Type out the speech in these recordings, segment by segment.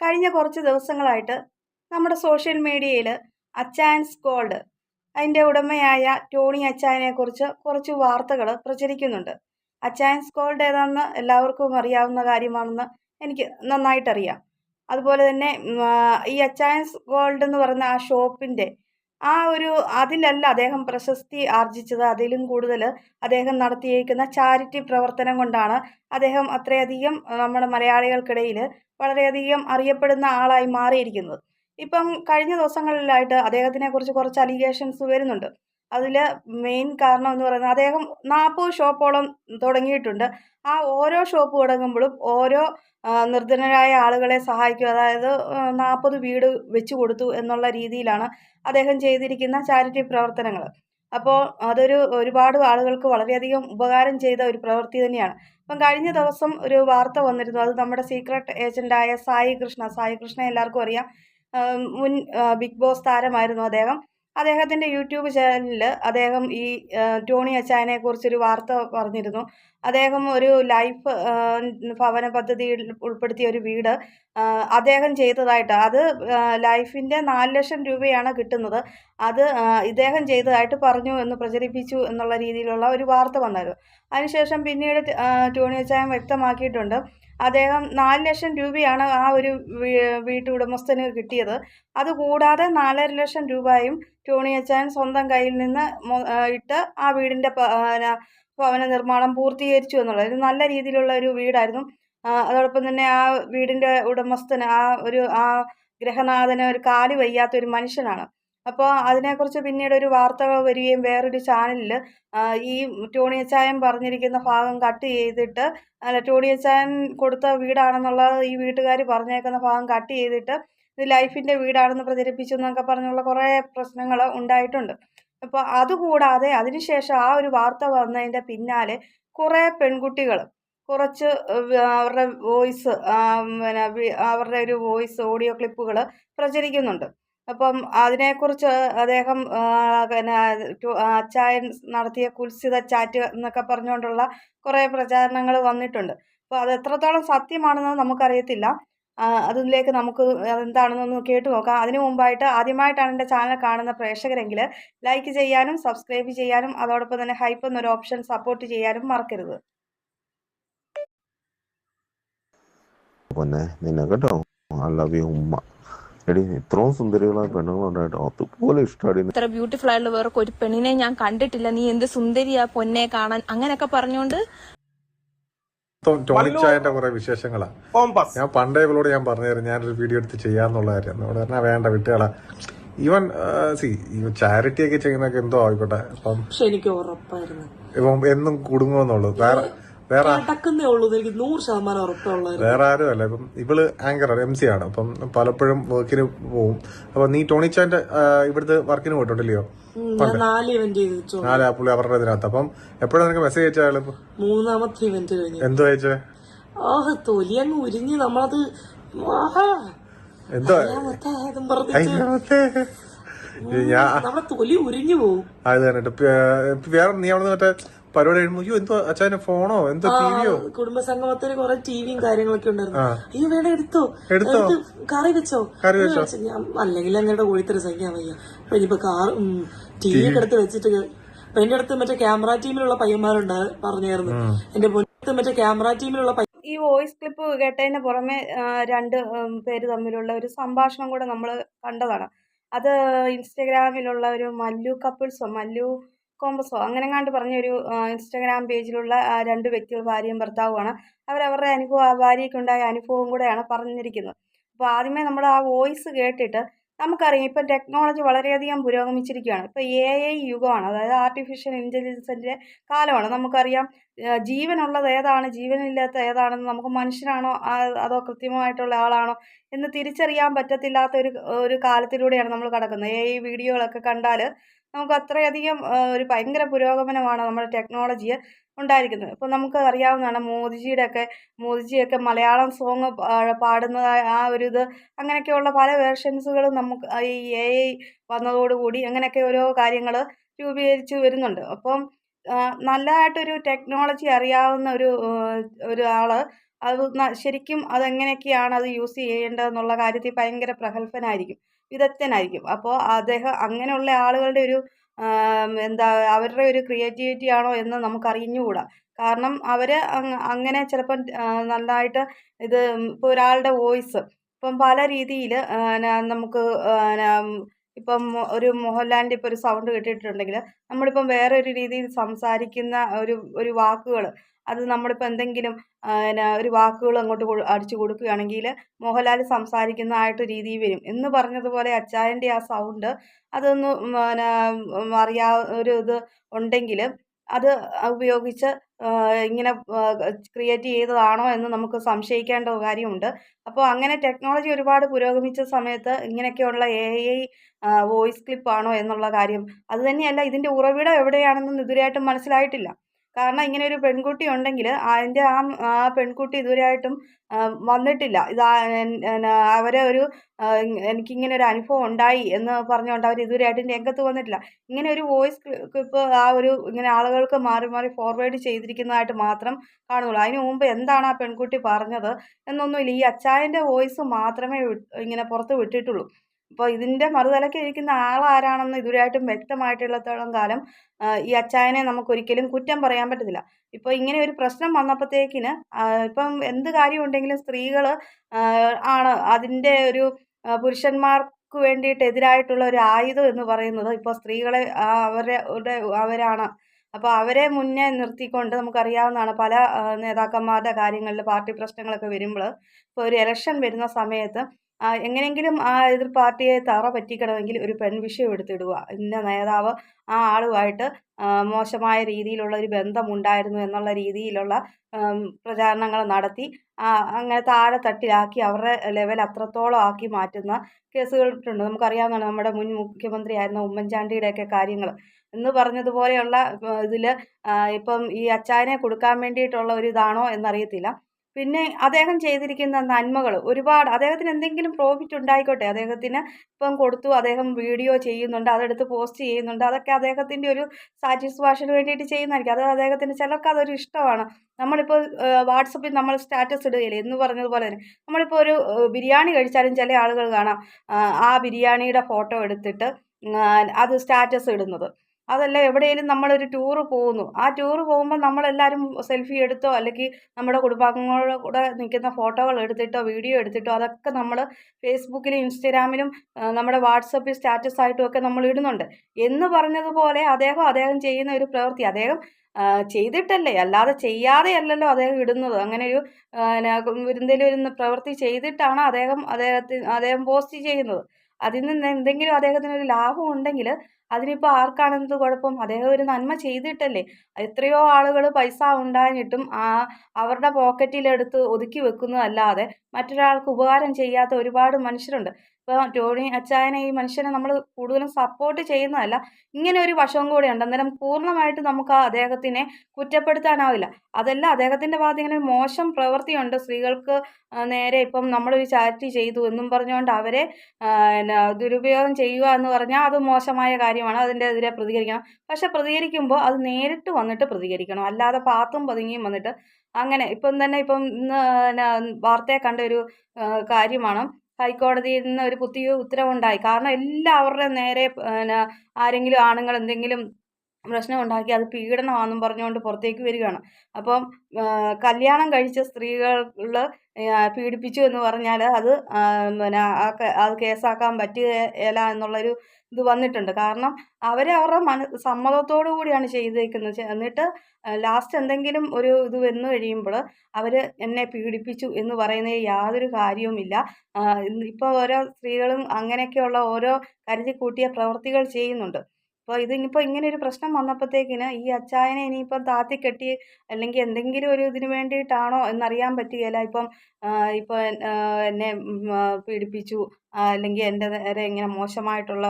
കഴിഞ്ഞ കുറച്ച് ദിവസങ്ങളായിട്ട് നമ്മുടെ സോഷ്യൽ മീഡിയയിൽ അച്ചായൻസ് ഗോൾഡ് അതിന്റെ ഉടമയായ ടോണി അച്ചായനെക്കുറിച്ച് കുറച്ച് വാർത്തകൾ പ്രചരിക്കുന്നുണ്ട്. അച്ചായൻസ് ഗോൾഡ് ഏതാണെന്ന് എല്ലാവർക്കും അറിയാവുന്ന കാര്യമാണെന്ന് എനിക്ക് നന്നായിട്ടറിയാം. അതുപോലെ തന്നെ ഈ അച്ചായൻസ് ഗോൾഡ് എന്ന് പറയുന്ന ആ ഷോപ്പിന്റെ ആ ഒരു അതിലല്ല അദ്ദേഹം പ്രശസ്തി ആർജിച്ചത്. അതിലും കൂടുതൽ അദ്ദേഹം നടത്തിയേക്കുന്ന ചാരിറ്റി പ്രവർത്തനം കൊണ്ടാണ് അദ്ദേഹം അത്രയധികം നമ്മുടെ മലയാളികൾക്കിടയിൽ വളരെയധികം അറിയപ്പെടുന്ന ആളായി മാറിയിരിക്കുന്നത്. ഇപ്പം കഴിഞ്ഞ ദിവസങ്ങളിലായിട്ട് അദ്ദേഹത്തിനെക്കുറിച്ച് കുറച്ച് അലിഗേഷൻസ് വരുന്നുണ്ട്. അതിൽ മെയിൻ കാരണം എന്ന് പറയുന്നത് അദ്ദേഹം നാൽപ്പത് ഷോപ്പോളം തുടങ്ങിയിട്ടുണ്ട്. ആ ഓരോ ഷോപ്പ് തുടങ്ങുമ്പോഴും ഓരോ നിർധനരായ ആളുകളെ സഹായിക്കും. അതായത് നാൽപ്പത് വീട് വെച്ചു കൊടുത്തു എന്നുള്ള രീതിയിലാണ് അദ്ദേഹം ചെയ്തിരിക്കുന്ന ചാരിറ്റി പ്രവർത്തനങ്ങൾ അപ്പോൾ അതൊരു ഒരുപാട് ആളുകൾക്ക് വളരെയധികം ഉപകാരം ചെയ്ത ഒരു പ്രവൃത്തി തന്നെയാണ്. അപ്പം കഴിഞ്ഞ ദിവസം ഒരു വാർത്ത വന്നിരുന്നു. അത് നമ്മുടെ സീക്രട്ട് ഏജന്റായ സായി കൃഷ്ണ. സായി കൃഷ്ണ എല്ലാവർക്കും അറിയാം. മുൻ ബിഗ് ബോസ് താരമായിരുന്നു അദ്ദേഹം. അദ്ദേഹത്തിന്റെ യൂട്യൂബ് ചാനലിൽ അദ്ദേഹം ഈ ടോണി അച്ചായനെ കുറിച്ചൊരു വാർത്ത പറഞ്ഞിരുന്നു. അദ്ദേഹം ഒരു ലൈഫ് ഭവന പദ്ധതിയിൽ ഉൾപ്പെടുത്തിയ ഒരു വീട് അദ്ദേഹം ചെയ്തതായിട്ട് അത് ലൈഫിന്റെ നാല് ലക്ഷം രൂപയാണ് കിട്ടുന്നത്. അത് ഇദ്ദേഹം ചെയ്തതായിട്ട് പറഞ്ഞു എന്ന് പ്രചരിപ്പിച്ചു എന്നുള്ള രീതിയിലുള്ള ഒരു വാർത്ത വന്നായിരുന്നു. അതിനുശേഷം പിന്നീട് ടോണി അച്ചായൻ വ്യക്തമാക്കിയിട്ടുണ്ട്. അദ്ദേഹം നാല് ലക്ഷം രൂപയാണ് ആ ഒരു വീട്ടുടമസ്ഥന് കിട്ടിയത്. അതുകൂടാതെ നാലര ലക്ഷം രൂപയും ടോണി അച്ചായൻ സ്വന്തം കയ്യിൽ നിന്ന് ഇട്ട് ആ വീടിന്റെ ഭവന നിർമ്മാണം പൂർത്തീകരിച്ചു എന്നുള്ളത്. ഇത് നല്ല രീതിയിലുള്ള ഒരു വീടായിരുന്നു. അതോടൊപ്പം തന്നെ ആ വീടിന്റെ ഉടമസ്ഥന് ആ ഒരു ആ ഗ്രഹനാഥന് ഒരു കാൽ വയ്യാത്ത ഒരു മനുഷ്യനാണ്. അപ്പോൾ അതിനെക്കുറിച്ച് പിന്നീട് ഒരു വാർത്ത വരികയും വേറൊരു ചാനലിൽ ഈ ടോണിയച്ചായൻ പറഞ്ഞിരിക്കുന്ന ഭാഗം കട്ട് ചെയ്തിട്ട് അല്ല ടോണിയച്ചായൻ കൊടുത്ത വീടാണെന്നുള്ളത് ഈ വീട്ടുകാർ പറഞ്ഞേക്കുന്ന ഭാഗം കട്ട് ചെയ്തിട്ട് ഇത് ലൈഫിന്റെ വീടാണെന്ന് പ്രചരിപ്പിച്ചു എന്നൊക്കെ പറഞ്ഞുള്ള കുറേ പ്രശ്നങ്ങൾ ഉണ്ടായിട്ടുണ്ട്. അപ്പോൾ അതുകൂടാതെ അതിനുശേഷം ആ ഒരു വാർത്ത വന്നതിന്റെ പിന്നാലെ കുറേ പെൺകുട്ടികൾ കുറച്ച് അവരുടെ വോയിസ് പിന്നെ അവരുടെ ഒരു വോയിസ് ഓഡിയോ ക്ലിപ്പുകൾ പ്രചരിക്കുന്നുണ്ട്. അപ്പം അതിനെക്കുറിച്ച് അദ്ദേഹം പിന്നെ അച്ചായൻ നടത്തിയ കുൽസിത ചാറ്റ് എന്നൊക്കെ പറഞ്ഞുകൊണ്ടുള്ള കുറേ പ്രചാരണങ്ങൾ വന്നിട്ടുണ്ട്. അപ്പോൾ അത് എത്രത്തോളം സത്യമാണെന്ന് നമുക്കറിയത്തില്ല. അതിലേക്ക് നമുക്ക് അതെന്താണെന്നൊന്ന് കേട്ട് നോക്കാം. അതിനു മുമ്പായിട്ട് ആദ്യമായിട്ടാണ് എന്റെ ചാനൽ കാണുന്ന പ്രേക്ഷകരെങ്കിൽ ലൈക്ക് ചെയ്യാനും സബ്സ്ക്രൈബ് ചെയ്യാനും അതോടൊപ്പം തന്നെ ഹൈപ്പ് എന്നൊരു ഓപ്ഷൻ സപ്പോർട്ട് ചെയ്യാനും മറക്കരുത്. പൊന്നെ നിന്നെ കേട്ടോ. ഐ ലവ് യു ഉമ്മ. എടി ഇത്രയും സുന്ദരികളായ പെണ്ണുങ്ങളുണ്ടായിട്ട് അതുപോലെ ഇഷ്ടമാണ് ഇത്ര ബ്യൂട്ടിഫുൾ ആയിട്ടുള്ള വേറെ ഒരു പെണ്ണിനെ ഞാൻ കണ്ടിട്ടില്ല. നീ എന്ത് സുന്ദരിയാ പൊന്നെ കാണാൻ? അങ്ങനെയൊക്കെ പറഞ്ഞുകൊണ്ട് ടോണിച്ചായന്റെ കുറെ വിശേഷങ്ങളാ. ഞാൻ പണ്ടേ ഇവളോട് ഞാൻ പറഞ്ഞുതരും ഞാനൊരു വീഡിയോ എടുത്ത് ചെയ്യാന്നുള്ള കാര്യം. എന്നോട് പറഞ്ഞാൽ വേണ്ട വിട്ടുകളാ. ഈവൻ സി ചാരിറ്റി ഒക്കെ ചെയ്യുന്നൊക്കെ എന്തോ ആയിക്കോട്ടെ. അപ്പം എനിക്ക് ഉറപ്പായിരുന്നു. ഇപ്പം എന്നും കുടുങ്ങുമെന്നുള്ളൂ വേറെ വേറെ നടക്കുന്നേ ഉള്ളൂ എനിക്ക് നൂറ് ശതമാനം ഉറപ്പുള്ളായിരുന്നു വേറെ ആരും അല്ല. ഇപ്പം ഇവൾ ആങ്കർ എം സി ആണ്. അപ്പം പലപ്പോഴും വർക്കിന് പോവും. അപ്പൊ നീ ടോണിച്ചാന്റെ ഇവിടുത്തെ വർക്കിന് പോയിട്ടുണ്ടല്ലയോ? ഞാൻ നാല് ഇവന്റ് പുള്ളി അവരുടെ ഇതിനകത്ത്. അപ്പം എപ്പോഴാണ് നിനക്ക് മെസ്സേജ് അയച്ചാൽ മൂന്നാമത്തെ ഇവന്റ് കഴിഞ്ഞു. എന്തോ അയച്ചേ? ആഹ് തൊലി അങ്ങ് ഉരിഞ്ഞ് നമ്മളത് എന്തോ? ഞാൻ തൊലി ഉരിഞ്ഞു പോവും. അത് കണ്ടിട്ട്. വേറെ നീ അവിടെ മറ്റേ പരിപാടി കഴിയുമ്പോൾ അയ്യോ എന്തോ അച്ഛനെ ഫോണോ? എന്തോ ടിവിയോ? കുടുംബസംഗമത്തിന് കുറെ ടിവിയും കാര്യങ്ങളൊക്കെ ഉണ്ടായിരുന്നു. അയ്യോ വേണേ എടുത്തോ. എടുത്തോ? കറി വെച്ചോ. കറി വെച്ചോ? അല്ലെങ്കിൽ അങ്ങയുടെ കോഴിത്തര സഹിക്കാൻ വയ്യ. അപ്പൊ ഇനിയിപ്പോ കാർ ടി വി ഒക്കെ എടുത്ത് വെച്ചിട്ട് അപ്പൊ എന്റെ അടുത്ത് മറ്റേ ക്യാമറ ടീമിലുള്ള പയ്യന്മാരുണ്ട് പറഞ്ഞായിരുന്നു. എന്റെ മുന്നത്ത് മറ്റേ ക്യാമറ ടീമിലുള്ള ഈ വോയിസ് ക്ലിപ്പ് കേട്ടതിന് പുറമെ രണ്ട് പേര് തമ്മിലുള്ള ഒരു സംഭാഷണം കൂടെ നമ്മൾ കണ്ടതാണ്. അത് ഇൻസ്റ്റഗ്രാമിലുള്ള ഒരു മല്ലു കപ്പിൾസോ മല്ലു കോമ്പസോ അങ്ങനെ കണ്ട് പറഞ്ഞൊരു ഇൻസ്റ്റാഗ്രാം പേജിലുള്ള രണ്ട് വ്യക്തികൾ ഭാര്യയും ഭർത്താവുമാണ്. അവരവരുടെ അനുഭവം ആ ഭാര്യയ്ക്കുണ്ടായ അനുഭവം കൂടെയാണ് പറഞ്ഞിരിക്കുന്നത്. അപ്പോൾ ആദ്യമേ നമ്മൾ ആ വോയിസ് കേട്ടിട്ട് നമുക്കറിയാം ഇപ്പം ടെക്നോളജി വളരെയധികം പുരോഗമിച്ചിരിക്കുകയാണ്. ഇപ്പോൾ എ ഐ യുഗമാണ് അതായത് ആർട്ടിഫിഷ്യൽ ഇന്റലിജൻസിന്റെ കാലമാണ്. നമുക്കറിയാം ജീവനുള്ളത് ഏതാണ് ജീവനില്ലാത്ത ഏതാണെന്ന് നമുക്ക് മനുഷ്യനാണോ അതോ കൃത്യമായിട്ടുള്ള ആളാണോ എന്ന് തിരിച്ചറിയാൻ പറ്റത്തില്ലാത്ത ഒരു ഒരു കാലത്തിലൂടെയാണ് നമ്മൾ കടക്കുന്നത്. എ ഐ വീഡിയോകളൊക്കെ കണ്ടാൽ നമുക്ക് അത്രയധികം ഒരു ഭയങ്കര പുരോഗമനമാണ് നമ്മുടെ ടെക്നോളജിയെ ഉണ്ടായിരിക്കുന്നത്. ഇപ്പോൾ നമുക്ക് അറിയാവുന്നതാണ് മോദിജിയുടെ ഒക്കെ മോദിജിയൊക്കെ മലയാളം സോങ് പാടുന്ന ആ ഒരു ഇത്. അങ്ങനെയൊക്കെയുള്ള പല വേർഷൻസുകളും നമുക്ക് ഈ എ ഐ വന്നതോടുകൂടി അങ്ങനെയൊക്കെ ഓരോ കാര്യങ്ങൾ രൂപീകരിച്ച് വരുന്നുണ്ട്. അപ്പം നല്ലതായിട്ടൊരു ടെക്നോളജി അറിയാവുന്ന ഒരു ഒരാൾ അത് ന- ശരിക്കും അതെങ്ങനെയൊക്കെയാണ് അത് യൂസ് ചെയ്യേണ്ടതെന്നുള്ള കാര്യത്തിൽ ഭയങ്കര പ്രഗത്ഭനായിരിക്കും. വിദഗ്ധനായിരിക്കും. അപ്പോൾ അദ്ദേഹം അങ്ങനെയുള്ള ആളുകളുടെ ഒരു എന്താ അവരുടെ ഒരു ക്രിയേറ്റിവിറ്റി ആണോ എന്ന് നമുക്ക് അറിഞ്ഞുകൂടാ. കാരണം അവർ അങ്ങനെ ചിലപ്പം നന്നായിട്ട് ഇത് ഇപ്പോൾ ഒരാളുടെ വോയിസ് ഇപ്പം പല രീതിയിൽ നമുക്ക് ഇപ്പം ഒരു മോഹൻലാലിന്റെ ഇപ്പോൾ ഒരു സൗണ്ട് കിട്ടിയിട്ടുണ്ടെങ്കിൽ നമ്മളിപ്പം ഒരു രീതിയിൽ സംസാരിക്കുന്ന ഒരു ഒരു വാക്കുകൾ അത് നമ്മളിപ്പോൾ എന്തെങ്കിലും പിന്നെ ഒരു വാക്കുകൾ അങ്ങോട്ട് അടിച്ചു കൊടുക്കുകയാണെങ്കിൽ മോഹൻലാൽ സംസാരിക്കുന്നതായിട്ട് രീതി വരും. എന്ന് പറഞ്ഞതുപോലെ അച്ചായന്റെ ആ സൗണ്ട് അതൊന്ന് പിന്നെ അറിയാ ഒരു ഇത് ഉണ്ടെങ്കിൽ അത് ഉപയോഗിച്ച് ഇങ്ങനെ ക്രിയേറ്റ് ചെയ്തതാണോ എന്ന് നമുക്ക് സംശയിക്കേണ്ട കാര്യമുണ്ട്. അപ്പോൾ അങ്ങനെ ടെക്നോളജി ഒരുപാട് പുരോഗമിച്ച സമയത്ത് ഇങ്ങനെയൊക്കെയുള്ള എ ഐ വോയിസ് ക്ലിപ്പാണോ എന്നുള്ള കാര്യം. അതുതന്നെയല്ല ഇതിന്റെ ഉറവിടം എവിടെയാണെന്നും ഇതുവരെയായിട്ടും മനസ്സിലായിട്ടില്ല. കാരണം ഇങ്ങനെ ഒരു പെൺകുട്ടി ഉണ്ടെങ്കിൽ അതിന്റെ ആ ആ പെൺകുട്ടി ഇതുവരെയായിട്ടും വന്നിട്ടില്ല. ഇത് അവരെ ഒരു എനിക്കിങ്ങനെ ഒരു അനുഭവം ഉണ്ടായി എന്ന് പറഞ്ഞുകൊണ്ട് അവർ ഇതുവരെയായിട്ടും രംഗത്ത് വന്നിട്ടില്ല. ഇങ്ങനെ ഒരു വോയിസ് ക്ലിപ്പ് ആ ഒരു ഇങ്ങനെ ആളുകൾക്ക് മാറി മാറി ഫോർവേഡ് ചെയ്തിരിക്കുന്നതായിട്ട് മാത്രം കാണുന്നുള്ളൂ. അതിന് മുമ്പ് എന്താണ് ആ പെൺകുട്ടി പറഞ്ഞത് എന്നൊന്നുമില്ല. ഈ അച്ചായന്റെ വോയിസ് മാത്രമേ ഇങ്ങനെ പുറത്ത് വിട്ടിട്ടുള്ളൂ. അപ്പോൾ ഇതിന്റെ മറുതലയ്ക്ക് ഇരിക്കുന്ന ആളാരാണെന്ന് ഇതുവരെയായിട്ടും വ്യക്തമായിട്ടുള്ളത്തോളം കാലം ഈ അച്ചായനെ നമുക്കൊരിക്കലും കുറ്റം പറയാൻ പറ്റത്തില്ല. ഇപ്പോൾ ഇങ്ങനെ ഒരു പ്രശ്നം വന്നപ്പോഴത്തേക്കിന് ഇപ്പം എന്ത് കാര്യമുണ്ടെങ്കിലും സ്ത്രീകൾ ആണ് അതിന്റെ ഒരു പുരുഷന്മാർക്ക് വേണ്ടിയിട്ട് എതിരായിട്ടുള്ള ഒരു ആയുധം എന്ന് പറയുന്നത് ഇപ്പോൾ സ്ത്രീകളെ അവരുടെ അവരാണ്. അപ്പോൾ അവരെ മുന്നേ നിർത്തിക്കൊണ്ട് നമുക്കറിയാവുന്നതാണ് പല നേതാക്കന്മാരുടെ കാര്യങ്ങളിൽ പാർട്ടി പ്രശ്നങ്ങളൊക്കെ വരുമ്പോൾ ഇപ്പോൾ ഒരു ഇലക്ഷൻ വരുന്ന സമയത്ത് എങ്ങനെയെങ്കിലും ആ എതിർ പാർട്ടിയെ തറ പറ്റിക്കണമെങ്കിൽ ഒരു പെൺവിഷയം എടുത്തിടുക. ഇന്ന നേതാവ് ആ ആളുമായിട്ട് മോശമായ രീതിയിലുള്ള ഒരു ബന്ധമുണ്ടായിരുന്നു എന്നുള്ള രീതിയിലുള്ള പ്രചാരണങ്ങൾ നടത്തി അങ്ങനെ താഴെ തട്ടിലാക്കി അവരുടെ ലെവൽ അത്രത്തോളം ആക്കി മാറ്റുന്ന കേസുകളിട്ടുണ്ട് നമുക്കറിയാവുന്നതാണ് നമ്മുടെ മുൻ മുഖ്യമന്ത്രിയായിരുന്ന ഉമ്മൻചാണ്ടിയുടെയൊക്കെ കാര്യങ്ങൾ. എന്ന് പറഞ്ഞതുപോലെയുള്ള ഇതിൽ ഇപ്പം ഈ അച്ചായനെ കൊടുക്കാൻ വേണ്ടിയിട്ടുള്ള ഒരു ഇതാണോ എന്നറിയത്തില്ല. പിന്നെ അദ്ദേഹം ചെയ്തിരിക്കുന്ന നന്മകൾ ഒരുപാട് അദ്ദേഹത്തിന് എന്തെങ്കിലും പ്രോഫിറ്റ് ഉണ്ടായിക്കോട്ടെ. അദ്ദേഹത്തിന് ഇപ്പം കൊടുത്തു അദ്ദേഹം വീഡിയോ ചെയ്യുന്നുണ്ട് അതെടുത്ത് പോസ്റ്റ് ചെയ്യുന്നുണ്ട്. അതൊക്കെ അദ്ദേഹത്തിന്റെ ഒരു സാറ്റിസ്ഫാക്ഷന് വേണ്ടിയിട്ട് ചെയ്യുന്നതായിരിക്കും. അത് അദ്ദേഹത്തിന് ചിലർക്ക് അതൊരു ഇഷ്ടമാണ്. നമ്മളിപ്പോൾ വാട്സപ്പിൽ നമ്മൾ സ്റ്റാറ്റസ് ഇടുകയില്ലേ? എന്ന് പറഞ്ഞതുപോലെ തന്നെ. നമ്മളിപ്പോൾ ഒരു ബിരിയാണി കഴിച്ചാലും ചില ആളുകൾ കാണാം. ആ, ബിരിയാണിയുടെ ഫോട്ടോ എടുത്തിട്ട് അത് സ്റ്റാറ്റസ് ഇടുന്നത്. അതല്ല എവിടെയെങ്കിലും നമ്മളൊരു ടൂറ് പോകുന്നു. ആ ടൂറ് പോകുമ്പോൾ നമ്മളെല്ലാവരും സെൽഫി എടുത്തോ അല്ലെങ്കിൽ നമ്മുടെ കുടുംബാംഗങ്ങളുടെ കൂടെ നിൽക്കുന്ന ഫോട്ടോകൾ എടുത്തിട്ടോ വീഡിയോ എടുത്തിട്ടോ അതൊക്കെ നമ്മൾ ഫേസ്ബുക്കിലും ഇൻസ്റ്റഗ്രാമിലും നമ്മുടെ വാട്സപ്പിൽ സ്റ്റാറ്റസ് ആയിട്ടും ഒക്കെ നമ്മൾ ഇടുന്നുണ്ട്. എന്ന് പറഞ്ഞതുപോലെ അദ്ദേഹം അദ്ദേഹം ചെയ്യുന്ന ഒരു പ്രവൃത്തി. അദ്ദേഹം ചെയ്തിട്ടല്ലേ? അല്ലാതെ ചെയ്യാതെ അല്ലല്ലോ അദ്ദേഹം ഇടുന്നത്. അങ്ങനെ ഒരു എന്തെങ്കിലും ഒരു പ്രവൃത്തി ചെയ്തിട്ടാണ് അദ്ദേഹം അദ്ദേഹത്തിന് അദ്ദേഹം പോസ്റ്റ് ചെയ്യുന്നത്. അതിൽ നിന്ന് എന്തെങ്കിലും അദ്ദേഹത്തിന് ഒരു ലാഭം ഉണ്ടെങ്കിൽ അതിനിപ്പോൾ ആർക്കാണെന്ത് കുഴപ്പം? അദ്ദേഹം ഒരു നന്മ ചെയ്തിട്ടല്ലേ? എത്രയോ ആളുകൾ പൈസ ഉണ്ടായിട്ടും ആ അവരുടെ പോക്കറ്റിലെടുത്ത് ഒതുക്കി വെക്കുന്നതല്ലാതെ മറ്റൊരാൾക്ക് ഉപകാരം ചെയ്യാത്ത ഒരുപാട് മനുഷ്യരുണ്ട്. ഇപ്പോൾ ടോണി അച്ചായനെ ഈ മനുഷ്യനെ നമ്മൾ കൂടുതലും സപ്പോർട്ട് ചെയ്യുന്നതല്ല ഇങ്ങനെ ഒരു വശവും കൂടെ ഉണ്ട്. അന്നേരം പൂർണമായിട്ട് നമുക്ക് ആ അദ്ദേഹത്തിനെ കുറ്റപ്പെടുത്താനാവില്ല. അതല്ല അദ്ദേഹത്തിന്റെ ഭാഗത്ത് ഇങ്ങനെ മോശം പ്രവൃത്തിയുണ്ട്. സ്ത്രീകൾക്ക് നേരെ ഇപ്പം നമ്മളൊരു ചാരിറ്റി ചെയ്തു എന്നും പറഞ്ഞുകൊണ്ട് അവരെ ദുരുപയോഗം ചെയ്യുക എന്ന് പറഞ്ഞാൽ അത് മോശമായ കാര്യമാണ് അതിന്റെ എതിരെ പ്രതികരിക്കണം. പക്ഷെ പ്രതികരിക്കുമ്പോൾ അത് നേരിട്ട് വന്നിട്ട് പ്രതികരിക്കണം. അല്ലാതെ പാത്തും പതുങ്ങിയും വന്നിട്ട് അങ്ങനെ ഇപ്പം തന്നെ ഇപ്പം ഇന്ന് വാർത്തയെ കണ്ട ഒരു കാര്യമാണ്. ഹൈക്കോടതിയിൽ നിന്ന് ഒരു പുതിയ ഉത്തരവുണ്ടായി. കാരണം എല്ലാവരുടെയും നേരെ പിന്നെ ആരെങ്കിലും ആണുങ്ങൾ എന്തെങ്കിലും പ്രശ്നം ഉണ്ടാക്കി അത് പീഡനമാണെന്നും പറഞ്ഞുകൊണ്ട് പുറത്തേക്ക് വരികയാണ്. അപ്പം കല്യാണം കഴിച്ച സ്ത്രീകൾ പീഡിപ്പിച്ചു എന്ന് പറഞ്ഞാൽ അത് പിന്നെ ആ കേസാക്കാൻ പറ്റുകയില്ല എന്നുള്ളൊരു ഇത് വന്നിട്ടുണ്ട്. കാരണം അവർ അവരുടെ മന സമ്മതത്തോടു കൂടിയാണ് ചെയ്തേക്കുന്നത്. എന്നിട്ട് ലാസ്റ്റ് എന്തെങ്കിലും ഒരു ഇത് വന്നു കഴിയുമ്പോൾ അവർ എന്നെ പീഡിപ്പിച്ചു എന്ന് പറയുന്നതിൽ യാതൊരു കാര്യവുമില്ല ഇപ്പോൾ ഓരോ സ്ത്രീകളും അങ്ങനെയൊക്കെയുള്ള ഓരോ കരുതി കൂട്ടിയ പ്രവൃത്തികൾ ചെയ്യുന്നുണ്ട്. അപ്പോൾ ഇതിനിപ്പോൾ ഇങ്ങനെ ഒരു പ്രശ്നം വന്നപ്പോഴത്തേക്കിന് ഈ അച്ചായനെ ഇനിയിപ്പം താത്തി കെട്ടി അല്ലെങ്കിൽ എന്തെങ്കിലും ഒരു ഇതിന് വേണ്ടിയിട്ടാണോ എന്നറിയാൻ പറ്റുകയില്ല. ഇപ്പം ഇപ്പോൾ എന്നെ പീഡിപ്പിച്ചു. അല്ലെങ്കിൽ എന്റെ നേരെ ഇങ്ങനെ മോശമായിട്ടുള്ള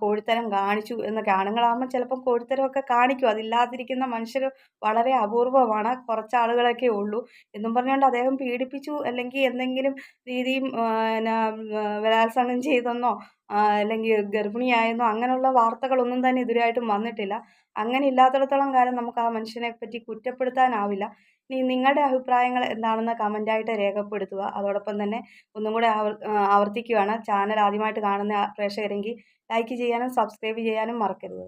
കോഴിത്തരം കാണിച്ചു എന്നൊക്കെ ആണുങ്ങളാകുമ്പോൾ ചിലപ്പം കോഴിത്തരമൊക്കെ കാണിക്കും. അതില്ലാതിരിക്കുന്ന മനുഷ്യർ വളരെ അപൂർവമാണ്. കുറച്ച് ആളുകളൊക്കെ ഉള്ളൂ. എന്നും പറഞ്ഞുകൊണ്ട് അദ്ദേഹം പീഡിപ്പിച്ചു. അല്ലെങ്കിൽ എന്തെങ്കിലും രീതിയും ആ, എന്നാ ബലാത്സംഗം ചെയ്തെന്നോ അല്ലെങ്കിൽ ഗർഭിണിയായെന്നോ അങ്ങനെയുള്ള വാർത്തകളൊന്നും തന്നെ ഇതുവരെയായിട്ടും വന്നിട്ടില്ല. അങ്ങനെ ഇല്ലാത്തിടത്തോളം കാലം നമുക്ക് ആ മനുഷ്യനെ പറ്റി കുറ്റപ്പെടുത്താനാവില്ല. ഇനി നിങ്ങളുടെ അഭിപ്രായങ്ങൾ എന്താണെന്ന് കമന്റായിട്ട് രേഖപ്പെടുത്തുക. അതോടൊപ്പം തന്നെ ഒന്നും കൂടെ ആവർത്തിക്കുകയാണ് ചാനൽ ആദ്യമായിട്ട് കാണുന്ന പ്രേക്ഷകരെങ്കിൽ ലൈക്ക് ചെയ്യാനും സബ്സ്ക്രൈബ് ചെയ്യാനും മറക്കരുത്.